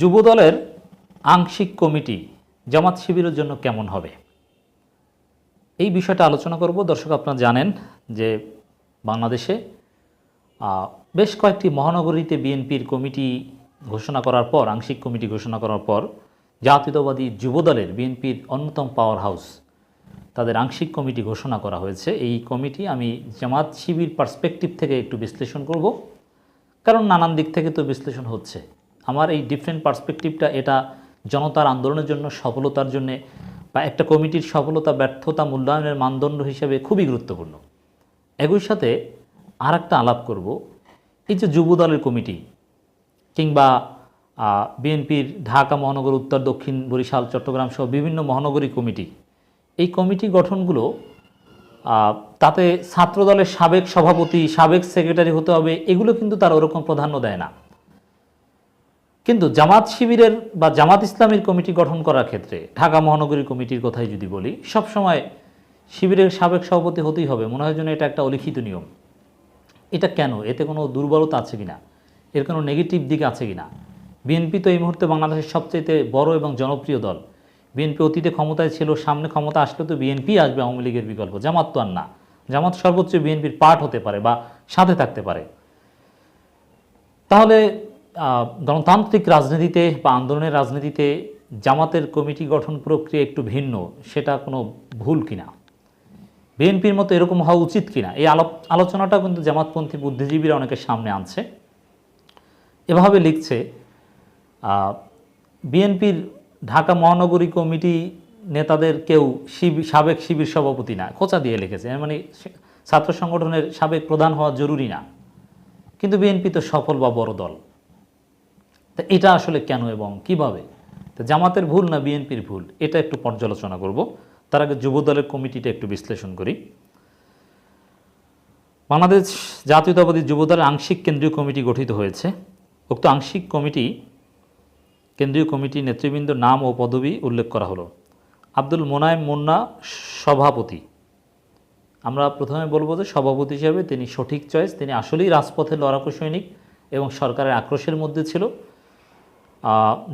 যুবদলের আংশিক কমিটি জামাত শিবিরের জন্য কেমন হবে? এই বিষয়টা আলোচনা করব। দর্শক, আপনারা জানেন যে বাংলাদেশে বেশ কয়েকটি মহানগরীতে বিএনপির কমিটি ঘোষণা করার পর, আংশিক কমিটি ঘোষণা করার পর জাতীয়তাবাদী যুবদলের বিএনপির অন্যতম পাওয়ার হাউস তাদের আংশিক কমিটি ঘোষণা করা হয়েছে। এই কমিটি আমি জামাত শিবির পার্সপেক্টিভ থেকে একটু বিশ্লেষণ করব। কারণ নানান দিক থেকে তো বিশ্লেষণ হচ্ছে। আমার এই ডিফারেন্ট পার্সপেক্টিভটা এটা জনতার আন্দোলনের জন্য, সফলতার জন্য বা একটা কমিটির সফলতা, ব্যর্থতা, মূল্যায়নের মানদণ্ড হিসেবে খুবই গুরুত্বপূর্ণ। একই সাথে আর একটা আলাপ করব। এই যে যুব দলের কমিটি কিংবা বিএনপির ঢাকা মহানগর, উত্তর, দক্ষিণ, বরিশাল, চট্টগ্রাম সহ বিভিন্ন মহানগরী কমিটি, এই কমিটি গঠনগুলো তাতে ছাত্রদলের সাবেক সভাপতি, সাবেক সেক্রেটারি হতে হবে, এগুলো কিন্তু তারা ওরকম প্রাধান্য দেয় না। কিন্তু জামাত শিবিরের বা জামাত ইসলামীর কমিটি গঠন করার ক্ষেত্রে, ঢাকা মহানগরী কমিটির কথাই যদি বলি, সবসময় শিবিরের সাবেক সভাপতি হতেই হবে। মনে হয় যেন এটা একটা অলিখিত নিয়ম। এটা কেন? এতে কোনো দুর্বলতা আছে কিনা? এর কোনো নেগেটিভ দিক আছে কিনা? বিএনপি তো এই মুহূর্তে বাংলাদেশের সবচেয়ে বড় এবং জনপ্রিয় দল। বিএনপি অতীতে ক্ষমতায় ছিল, সামনে ক্ষমতা আসলে তো বিএনপি আসবে আওয়ামী লীগের বিকল্প। জামাত তো আর না। জামাত সর্বোচ্চ বিএনপির পার্ট হতে পারে বা সাথে থাকতে পারে। তাহলে গণতান্ত্রিক রাজনীতিতে বা আন্দোলনের রাজনীতিতে জামাতের কমিটি গঠন প্রক্রিয়া একটু ভিন্ন, সেটা কোনো ভুল কিনা? বিএনপির মতো এরকম হওয়া উচিত কিনা? এই আলো আলোচনাটা কিন্তু জামাতপন্থী বুদ্ধিজীবীরা অনেকের সামনে আনছে। এভাবে লিখছে বিএনপির ঢাকা মহানগরী কমিটি নেতাদের কেউ শিবির সাবেক শিবির সভাপতি না, খোঁচা দিয়ে লিখেছে। মানে ছাত্র সংগঠনের সাবেক প্রধান হওয়া জরুরি না। কিন্তু বিএনপি তো সফল বা বড় দল। তা এটা আসলে কেন এবং কীভাবে? তো জামাতের ভুল না বিএনপির ভুল? এটা একটু পর্যালোচনা করব। তার আগে যুব দলের কমিটিটা একটু বিশ্লেষণ করি। বাংলাদেশ জাতীয়তাবাদী যুবদলের আংশিক কেন্দ্রীয় কমিটি গঠিত হয়েছে। উক্ত আংশিক কমিটি, কেন্দ্রীয় কমিটির নেতৃবৃন্দ নাম ও পদবি উল্লেখ করা হলো। আব্দুল মোনায়েম মুন্না সভাপতি। আমরা প্রথমে বলব যে সভাপতি হিসেবে তিনি সঠিক চয়েস তিনি আসলেই রাজপথের লড়াকু সৈনিক এবং সরকারের আক্রোশের মধ্যে ছিল।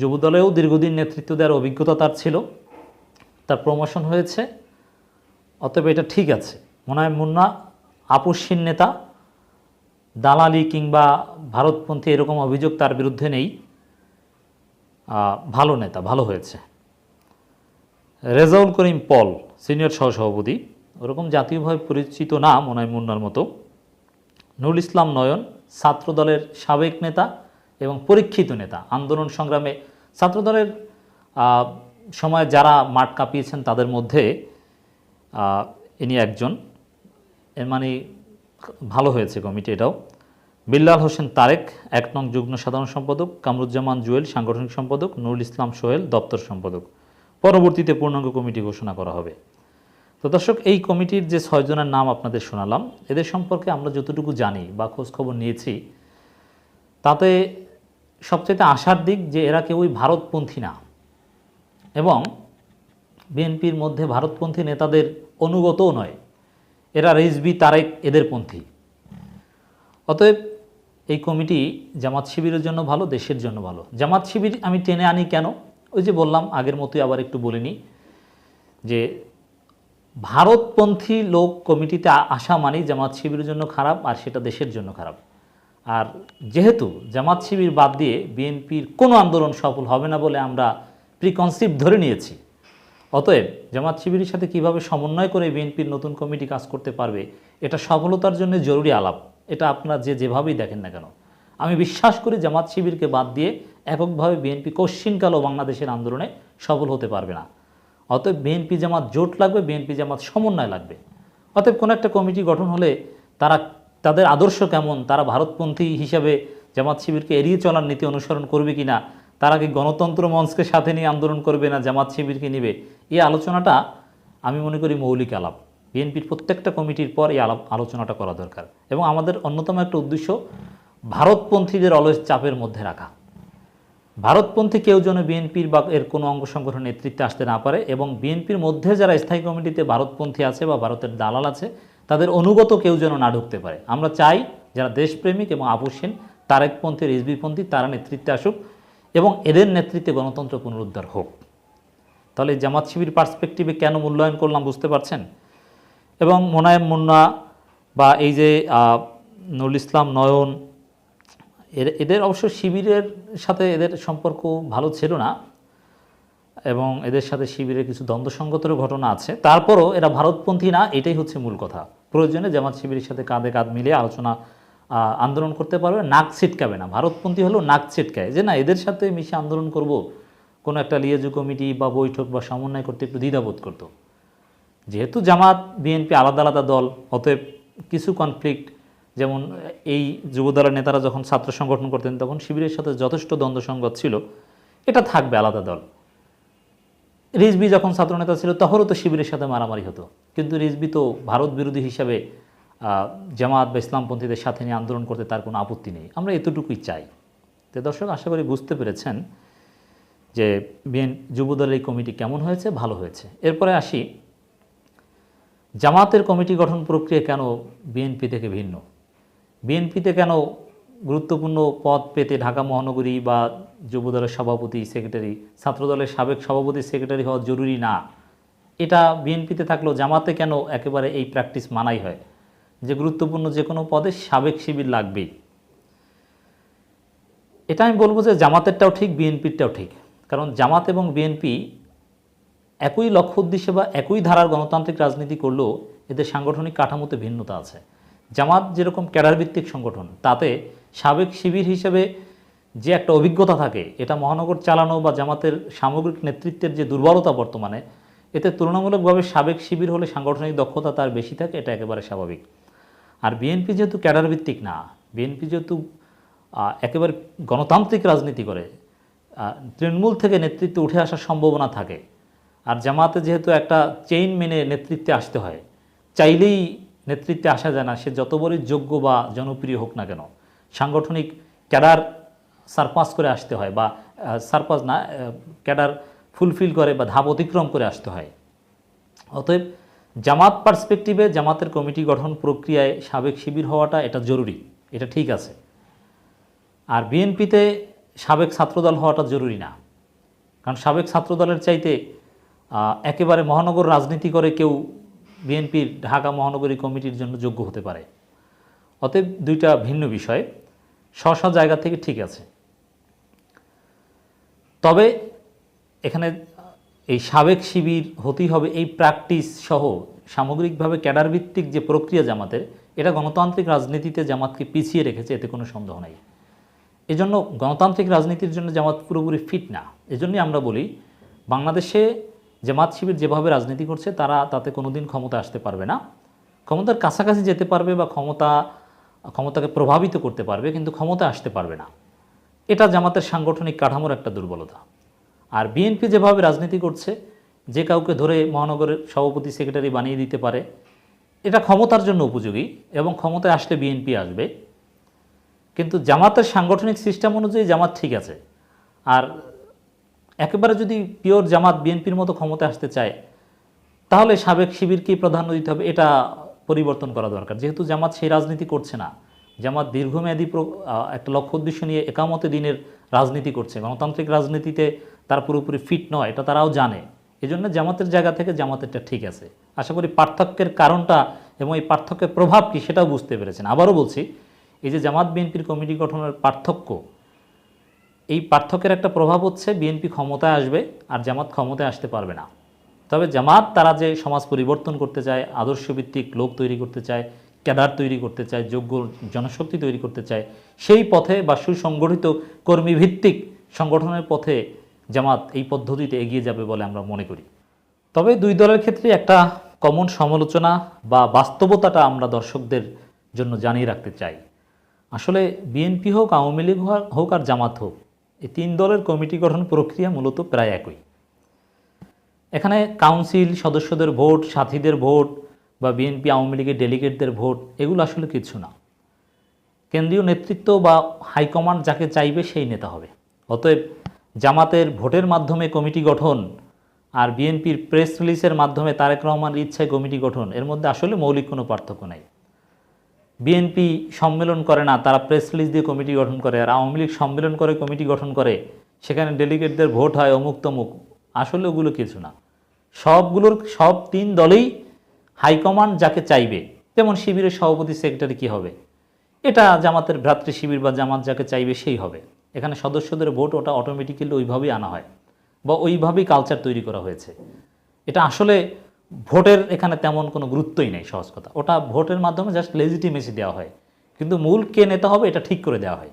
যুবদলেও দীর্ঘদিন নেতৃত্ব দেওয়ার অভিজ্ঞতা তার ছিল। তার প্রমোশন হয়েছে। অতএব এটা ঠিক আছে। মোনায়েম মুন্না আপসহীন নেতা, দালালি কিংবা ভারতপন্থী এরকম অভিযোগ তার বিরুদ্ধে নেই। ভালো নেতা, ভালো হয়েছে। রেজাউল করিম পল, সিনিয়র সহসভাপতি, ওরকম জাতীয়ভাবে পরিচিত না মোনায়েম মুন্নার মতো। নুরুল ইসলাম নয়ন, ছাত্রদলের সাবেক নেতা এবং পরীক্ষিত নেতা। আন্দোলন সংগ্রামে ছাত্রদলের সময় যারা মাঠ কাঁপিয়েছেন তাদের মধ্যে ইনি একজন। এর মানে ভালো হয়েছে কমিটি এটাও। বিল্লাল হোসেন তারেক, এক নং যুগ্ম সাধারণ সম্পাদক। কামরুজ্জামান জুয়েল, সাংগঠনিক সম্পাদক। নুরুল ইসলাম সোহেল, দপ্তর সম্পাদক। পরবর্তীতে পূর্ণাঙ্গ কমিটি ঘোষণা করা হবে। তো দর্শক, এই কমিটির যে ছয়জনের নাম আপনাদের শোনালাম, এদের সম্পর্কে আমরা যতটুকু জানি বা খোঁজখবর নিয়েছি, তাতে সবচেয়ে আশার দিক যে এরা কেউই ভারতপন্থী না। এবং বিএনপির মধ্যে ভারতপন্থী নেতাদের অনুগতও নয়। এরা রিজবি তারেক এদের পন্থী। অতএব এই কমিটি জামাত শিবিরের জন্য ভালো, দেশের জন্য ভালো। জামাত শিবির আমি টেনে আনি কেন? ওই যে বললাম, আগের মতোই আবার একটু বলিনি যে ভারতপন্থী লোক কমিটিতে আসা মানেই জামাত শিবিরের জন্য খারাপ আর সেটা দেশের জন্য খারাপ। আর যেহেতু জামাত শিবির বাদ দিয়ে বিএনপির কোনো আন্দোলন সফল হবে না বলে আমরা প্রিকনসিপ্ট ধরে নিয়েছি, অতএব জামাত শিবিরের সাথে কীভাবে সমন্বয় করে বিএনপির নতুন কমিটি কাজ করতে পারবে, এটা সফলতার জন্য জরুরি আলাপ, এটা আপনার যে যেভাবেই দেখেন না কেন। আমি বিশ্বাস করি জামাত শিবিরকে বাদ দিয়ে এককভাবে বিএনপি কশ্চিনকালও বাংলাদেশের আন্দোলনে সফল হতে পারবে না। অতএব বিএনপি জামাত জোট লাগবে, বিএনপি জামাত সমন্বয় লাগবে। অতএব কোনো একটা কমিটি গঠন হলে তারা তাদের আদর্শ কেমন? তারা ভারতপন্থী হিসাবে জামাত শিবিরকে এড়িয়ে চলার নীতি অনুসরণ করবে কিনা? তারা কি গণতন্ত্র মঞ্চকে সাথে নিয়ে আন্দোলন করবে না জামাত শিবিরকে নিবে? এই আলোচনাটা আমি মনে করি মৌলিক আলাপ। বিএনপির প্রত্যেকটা কমিটির পর এই আলাপ আলোচনাটা করা দরকার। এবং আমাদের অন্যতম একটা উদ্দেশ্য ভারতপন্থীদের অলস চাপের মধ্যে রাখা। ভারতপন্থী কেউ যেন বিএনপির বা এর কোনো অঙ্গ সংগঠন নেতৃত্বে আসতে না পারে এবং বিএনপির মধ্যে যারা স্থায়ী কমিটিতে ভারতপন্থী আছে বা ভারতের দালাল আছে তাদের অনুগত কেউ যেন না ঢুকতে পারে। আমরা চাই যারা দেশপ্রেমিক এবং আপোষহীন তারেকপন্থী রিজবিপন্থী তারা নেতৃত্বে আসুক এবং এদের নেতৃত্বে গণতন্ত্র পুনরুদ্ধার হোক। তাহলে জামাত শিবির পার্সপেক্টিভে কেন মূল্যায়ন করলাম বুঝতে পারছেন? এবং মোনায়েম মুন্না বা এই যে নুরুল ইসলাম নয়ন এদের অবশ্য শিবিরের সাথে এদের সম্পর্ক ভালো ছিল না। এবং এদের সাথে শিবিরের কিছু দ্বন্দ্বসঙ্গতেরও ঘটনা আছে। তারপরও এরা ভারতপন্থী না, এটাই হচ্ছে মূল কথা। প্রয়োজনে জামাত শিবিরের সাথে কাঁধে কাঁধ মিলিয়ে আলোচনা আন্দোলন করতে পারবে। নাক ছিটকাবে না। ভারতপন্থী হলেও নাক ছিটকায়। যে না, এদের সাথে মিশে আন্দোলন করব। কোনো একটা লিয়াজু কমিটি বা বৈঠক বা সমন্বয় করতে একটু দ্বিধাবোধ করতো। যেহেতু জামাত, বিএনপি আলাদা আলাদা দল, অতএব কিছু কনফ্লিক্ট যেমন এই যুবদলের নেতারা যখন ছাত্র সংগঠন করতেন, তখন শিবিরের সাথে যথেষ্ট দ্বন্দ্ব সংগত ছিল। এটা থাকবে আলাদা দল। রিজবি যখন ছাত্রনেতা ছিল, তখনও তো শিবিরের সাথে মারামারি হতো। কিন্তু রিজবি তো ভারত বিরোধী হিসাবে জামাত বা ইসলামপন্থীদের সাথে নিয়ে আন্দোলন করতে তার কোনো আপত্তি নেই। আমরা এতটুকুই চাই। তো দর্শক, আশা করি বুঝতে পেরেছেন যে বিএন যুবদলের এই কমিটি কেমন হয়েছে, ভালো হয়েছে। এরপরে আসি, জামাতের কমিটি গঠন প্রক্রিয়া কেন বিএনপি থেকে ভিন্ন? বিএনপিতে কেন গুরুত্বপূর্ণ পদ পেতে ঢাকা মহানগরী বা যুবদলের সভাপতি, সেক্রেটারি, ছাত্রদলের সাবেক সভাপতি, সেক্রেটারি হওয়া জরুরি না। এটা বিএনপিতে থাকলেও জামাতে কেন একেবারে এই প্র্যাকটিস মানাই হয়? যে গুরুত্বপূর্ণ যে কোনো পদে সাবেক শিবির লাগবেই এটা আমি বলব যে জামাতেরটাও ঠিক, বিএনপিরটাও ঠিক। কারণ জামাত এবং বিএনপি একই লক্ষ্য উদ্দেশ্যে বা একই ধারার গণতান্ত্রিক রাজনীতি করলেও এদের সাংগঠনিক কাঠামোতে ভিন্নতা আছে। জামাত যেরকম ক্যাডার ভিত্তিক সংগঠন, তাতে সাবেক শিবির হিসেবে যে একটা অভিজ্ঞতা থাকে, এটা মহানগর চালানো বা জামাতের সামগ্রিক নেতৃত্বের যে দুর্বলতা বর্তমানে, এতে তুলনামূলকভাবে সাবেক শিবির হলে সাংগঠনিক দক্ষতা তার বেশি থাকে, এটা একেবারে স্বাভাবিক। আর বিএনপি যেহেতু ক্যাডার ভিত্তিক না, বিএনপি যেহেতু একেবারে গণতান্ত্রিক রাজনীতি করে তৃণমূল থেকে নেতৃত্বে উঠে আসার সম্ভাবনা থাকে। আর জামাতে যেহেতু একটা চেইন মেনে নেতৃত্বে আসতে হয়, চাইলেই নেতৃত্বে আসা যায় না, সে যত বড়ই যোগ্য বা জনপ্রিয় হোক না কেন। সাংগঠনিক ক্যাডার সারপাস করে আসতে হয় বা সারপাস না ক্যাডার ফুলফিল করে বা ধাপ অতিক্রম করে আসতে হয়। অতএব জামাত পার্সপেক্টিভে জামাতের কমিটি গঠন প্রক্রিয়ায় সাবেক শিবির হওয়াটা এটা জরুরি, এটা ঠিক আছে। আর বিএনপিতে সাবেক ছাত্রদল হওয়াটা জরুরি না। কারণ সাবেক ছাত্রদলের চাইতে একেবারে মহানগর রাজনীতি করে কেউ বিএনপির ঢাকা মহানগরী কমিটির জন্য যোগ্য হতে পারে। অতএব দুইটা ভিন্ন বিষয়। স্ব জায়গা থেকে ঠিক আছে। তবে এখানে এই সাবেক শিবির হতেই হবে, এই প্র্যাকটিস সহ সামগ্রিকভাবে ক্যাডার ভিত্তিক যে প্রক্রিয়া জামাতের, এটা গণতান্ত্রিক রাজনীতিতে জামাতকে পিছিয়ে রেখেছে, এতে কোনো সন্দেহ নেই। এজন্য গণতান্ত্রিক রাজনীতির জন্য জামাত পুরোপুরি ফিট না। এজন্যই আমরা বলি, বাংলাদেশে জামাত শিবির যেভাবে রাজনীতি করছে, তারা তাতে কোনোদিন ক্ষমতা আসতে পারবে না। ক্ষমতার কাছাকাছি যেতে পারবে বা ক্ষমতা ক্ষমতাকে প্রভাবিত করতে পারবে, কিন্তু ক্ষমতা আসতে পারবে না। এটা জামাতের সাংগঠনিক কাঠামোর একটা দুর্বলতা। আর বিএনপি যেভাবে রাজনীতি করছে, যে কাউকে ধরে মহানগরের সভাপতি, সেক্রেটারি বানিয়ে দিতে পারে, এটা ক্ষমতার জন্য উপযোগী এবং ক্ষমতায় আসলে বিএনপি আসবে। কিন্তু জামাতের সাংগঠনিক সিস্টেম অনুযায়ী জামাত ঠিক আছে। আর একেবারে যদি পিওর জামাত বিএনপির মতো ক্ষমতায় আসতে চায়, তাহলে সাবেক শিবিরকেই প্রাধান্য দিতে হবে, এটা পরিবর্তন করা দরকার। যেহেতু জামাত সেই রাজনীতি করছে না, জামাত দীর্ঘমেয়াদী একটা লক্ষ্য উদ্দেশ্য নিয়ে একামতে দিনের রাজনীতি করছে। গণতান্ত্রিক রাজনীতিতে তার পুরোপুরি ফিট নয়, এটা তারাও জানে। এই জন্য জামাতের জায়গা থেকে জামাতেরটা ঠিক আছে। আশা করি পার্থক্যের কারণটা এবং এই পার্থক্যের প্রভাব কি সেটাও বুঝতে পেরেছেন। আবারও বলছি, এই যে জামাত বিএনপির কমিটি গঠনের পার্থক্য, এই পার্থক্যের একটা প্রভাব হচ্ছে বিএনপি ক্ষমতায় আসবে আর জামাত ক্ষমতায় আসতে পারবে না। তবে জামাত তারা যে সমাজ পরিবর্তন করতে চায়, আদর্শভিত্তিক লোক তৈরি করতে চায়, ক্যাডার তৈরি করতে চায়, যোগ্য জনশক্তি তৈরি করতে চায়, সেই পথে বা সুসংগঠিত কর্মীভিত্তিক সংগঠনের পথে জামাত এই পদ্ধতিতে এগিয়ে যাবে বলে আমরা মনে করি। তবে দুই দলের ক্ষেত্রে একটা কমন সমালোচনা বা বাস্তবতাটা আমরা দর্শকদের জন্য জানিয়ে রাখতে চাই। আসলে বিএনপি হোক, আওয়ামী লীগ হোক- আর জামাত হোক, এই তিন দলের কমিটি গঠন প্রক্রিয়া মূলত প্রায় একই। এখানে কাউন্সিল সদস্যদের ভোট, সাথীদের ভোট বা বিএনপি আওয়ামী লীগের ডেলিগেটদের ভোট, এগুলো আসলে কিছু না। কেন্দ্রীয় নেতৃত্ব বা হাইকমান্ড যাকে চাইবে সেই নেতা হবে। অতএব জামাতের ভোটের মাধ্যমে কমিটি গঠন আর বিএনপির প্রেস রিলিজের মাধ্যমে তারেক রহমানের ইচ্ছায় কমিটি গঠন, এর মধ্যে আসলে মৌলিক কোনো পার্থক্য নেই। বিএনপি সম্মেলন করে না, তারা প্রেস রিলিজ দিয়ে কমিটি গঠন করে আর আওয়ামী লীগ সম্মেলন করে, কমিটি গঠন করে, সেখানে ডেলিগেটদের ভোট হয় অমুক তমুক আসলে ওগুলো কিছু না। সবগুলোর, সব তিন দলেই হাইকমান্ড যাকে চাইবে। যেমন শিবিরের সভাপতি সেক্রেটারি কি হবে? এটা জামাতের ভ্রাতৃ শিবির বা জামাত যাকে চাইবে সেই হবে। এখানে সদস্যদের ভোট ওটা অটোমেটিক্যালি ওইভাবেই আনা হয় বা ওইভাবেই কালচার তৈরি করা হয়েছে। এটা আসলে ভোটের এখানে তেমন কোনো গুরুত্বই নেই, সহজ কথা। ওটা ভোটের মাধ্যমে জাস্ট লেজিটিমেসি দেওয়া হয়। কিন্তু মূল কে নেতা হবে এটা ঠিক করে দেওয়া হয়।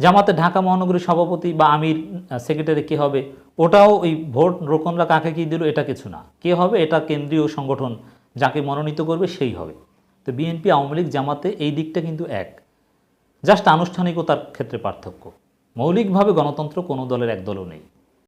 জামাতে ঢাকা মহানগরীর সভাপতি বা আমির সেক্রেটারি কে হবে? ওটাও ওই ভোট রোকনরা কাকে কী দিল এটা কিছু না। কে হবে? এটা কেন্দ্রীয় সংগঠন যাকে মনোনীত করবে সেই হবে। তো বিএনপি, আওয়ামী লীগ, জামাতে এই দিকটা কিন্তু এক। জাস্ট আনুষ্ঠানিকতার ক্ষেত্রে পার্থক্য। মৌলিকভাবে গণতন্ত্র কোনো দলের এক দলও নেই।